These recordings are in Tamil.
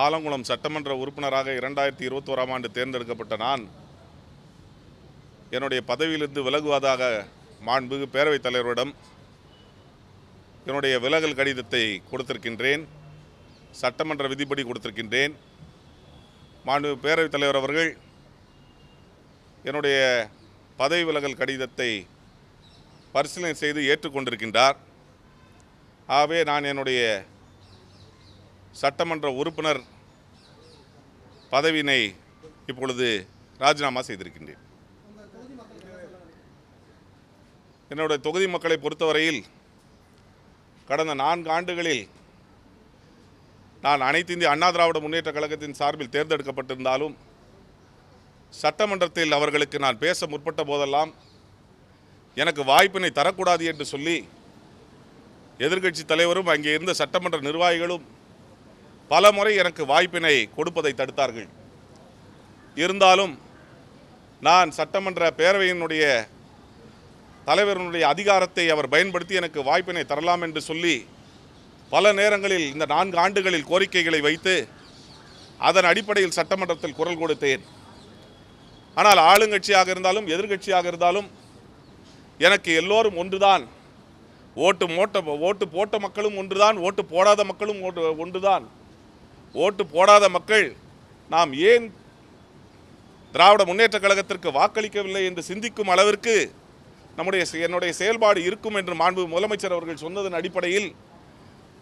ஆலங்குளம் சட்டமன்ற உறுப்பினராக இரண்டாயிரத்தி இருபத்தோராம் ஆண்டு தேர்ந்தெடுக்கப்பட்ட நான் என்னுடைய பதவியிலிருந்து விலகுவதாக மாண்புகு பேரவைத் தலைவரிடம் என்னுடைய விலகல் கடிதத்தை கொடுத்திருக்கின்றேன் சட்டமன்ற விதிப்படி கொடுத்திருக்கின்றேன். மாண்பு பேரவைத் தலைவர் அவர்கள் என்னுடைய பதவி விலகல் கடிதத்தை பரிசீலனை செய்து ஏற்றுக்கொண்டிருக்கின்றார். ஆகவே நான் என்னுடைய சட்டமன்ற உறுப்பினர் பதவியினை இப்பொழுது ராஜினாமா செய்திருக்கின்றேன். என்னுடைய தொகுதி மக்களை பொறுத்தவரையில் கடந்த நான்கு ஆண்டுகளில் நான் அனைத்து இந்திய அண்ணா திராவிட முன்னேற்ற கழகத்தின் சார்பில் தேர்ந்தெடுக்கப்பட்டிருந்தாலும் சட்டமன்றத்தில் அவர்களுக்கு நான் பேச முற்பட்ட போதெல்லாம் எனக்கு வாய்ப்பினை தரக்கூடாது என்று சொல்லி எதிர்க்கட்சி தலைவரும் அங்கே இருந்த சட்டமன்ற நிர்வாகிகளும் பல முறை எனக்கு வாய்ப்பினை கொடுப்பதை தடுத்தார்கள். இருந்தாலும் நான் சட்டமன்ற பேரவையினுடைய தலைவரினுடைய அதிகாரத்தை அவர் பயன்படுத்தி எனக்கு வாய்ப்பினை தரலாம் என்று சொல்லி பல நேரங்களில் இந்த நான்கு ஆண்டுகளில் கோரிக்கைகளை வைத்து அதன் அடிப்படையில் சட்டமன்றத்தில் குரல் கொடுத்தேன். ஆனால் ஆளுங்கட்சியாக இருந்தாலும் எதிர்கட்சியாக இருந்தாலும் எனக்கு எல்லோரும் ஒன்றுதான். ஓட்டு மோட்ட ஓட்டு போட்ட மக்களும் ஒன்றுதான் ஓட்டு போடாத மக்களும் ஒன்று- ஒன்றுதான். ஓட்டு போடாத மக்கள் நாம் ஏன் திராவிட முன்னேற்ற கழகத்திற்கு வாக்களிக்கவில்லை என்று சிந்திக்கும் அளவிற்கு நம்முடைய செ- என்னுடைய செயல்பாடு இருக்கும் என்று மாண்பு முதலமைச்சர் அவர்கள் சொன்னதன் அடிப்படையில்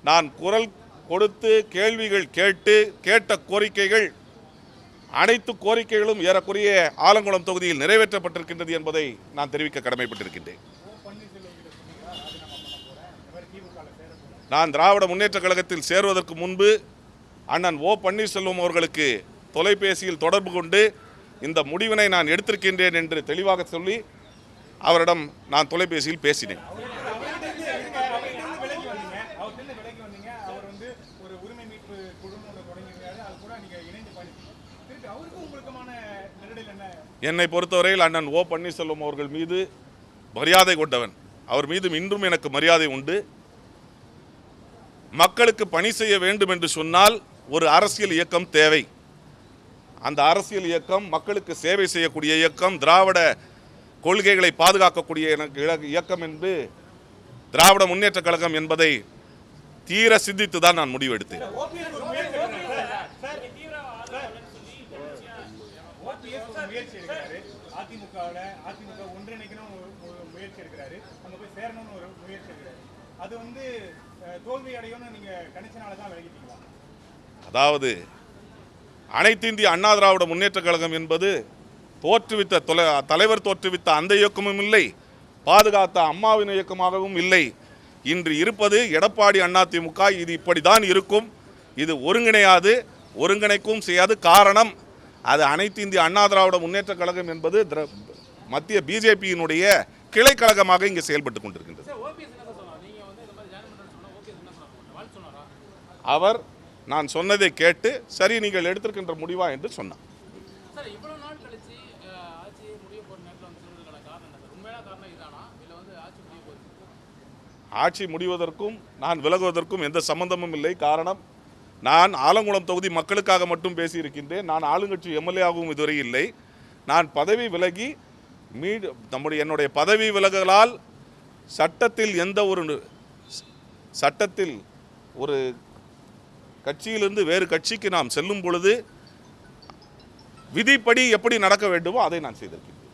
நான் குரல் கொடுத்து கேள்விகள் கேட்டு கேட்ட கோரிக்கைகள் அனைத்து கோரிக்கைகளும் ஏறக்குறைய ஆலங்குளம் தொகுதியில் நிறைவேற்றப்பட்டிருக்கின்றது என்பதை நான் தெரிவிக்க கடமைப்பட்டிருக்கின்றேன். நான் திராவிட முன்னேற்ற கழகத்தில் சேருவதற்கு முன்பு அண்ணன் ஓ பன்னீர்செல்வம் அவர்களுக்கு தொலைபேசியில் தொடர்பு கொண்டு இந்த முடிவினை நான் எடுத்திருக்கின்றேன் என்று தெளிவாக சொல்லி அவரிடம் நான் தொலைபேசியில் பேசினேன். என்னை பொறுத்தவரையில் அண்ணன் ஓ பன்னீர்செல்வம் அவர்கள் மீது மரியாதை கொண்டவன். அவர் மீது இன்றும் எனக்கு மரியாதை உண்டு. மக்களுக்கு பணி செய்ய வேண்டும் என்று சொன்னால் ஒரு அரசியல் இயக்கம் தேவை அந்த அரசியல் இயக்கம் மக்களுக்கு சேவை செய்யக்கூடிய இயக்கம் திராவிட கொள்கைகளை பாதுகாக்கக்கூடிய எனக்கு இயக்கம் என்று திராவிட முன்னேற்ற கழகம் என்பதை தீர சிந்தித்து தான் நான் முடிவெடுத்தேன் அது வந்து தோல்வி அடையும்னு நீங்க கணிச்சனால தான் விலகிட்டீங்களா அதாவது அனைத்து இந்திய அண்ணா திராவிட முன்னேற்ற கழகம் என்பது தோற்றுவித்த தொலை தலைவர் தோற்றுவித்த அந்த இயக்கமும் இல்லை பாதுகாத்த அம்மாவின் இயக்கமாகவும் இல்லை. இன்று இருப்பது எடப்பாடி அதிமுக இது இப்படிதான் இருக்கும். இது ஒருங்கிணையாது ஒருங்கிணைக்கும் செய்யாது. காரணம் அது அனைத்து இந்திய அண்ணா திராவிட முன்னேற்ற கழகம் என்பது மத்திய பிஜேபியினுடைய கிளை கழகமாக இங்கே செயல்பட்டு கொண்டிருக்கின்றது. அவர் நான் சொன்னதை கேட்டு சரி நீங்கள் எடுத்திருக்கின்ற முடிவா என்று அஹ், ஆட்சி முடிவதற்கும் நான் விலகுவதற்கும் எந்த சம்பந்தமும் இல்லை. காரணம் நான் ஆலங்குளம் தொகுதி மக்களுக்காக மட்டும் பேசியிருக்கின்றேன். நான் ஆளுங்கட்சி எம்எல்ஏ இதுவரை இல்லை. நான் பதவி விலகி மீ நம்முடைய என்னுடைய பதவி விலகலால் சட்டத்தில் எந்த ஒரு சட்டத்தில் ஒரு கட்சியிலிருந்து வேறு கட்சிக்கு நாம் செல்லும் பொழுது விதிப்படி எப்படி நடக்க வேண்டுமோ அதை நான் செய்திருக்கிறேன்.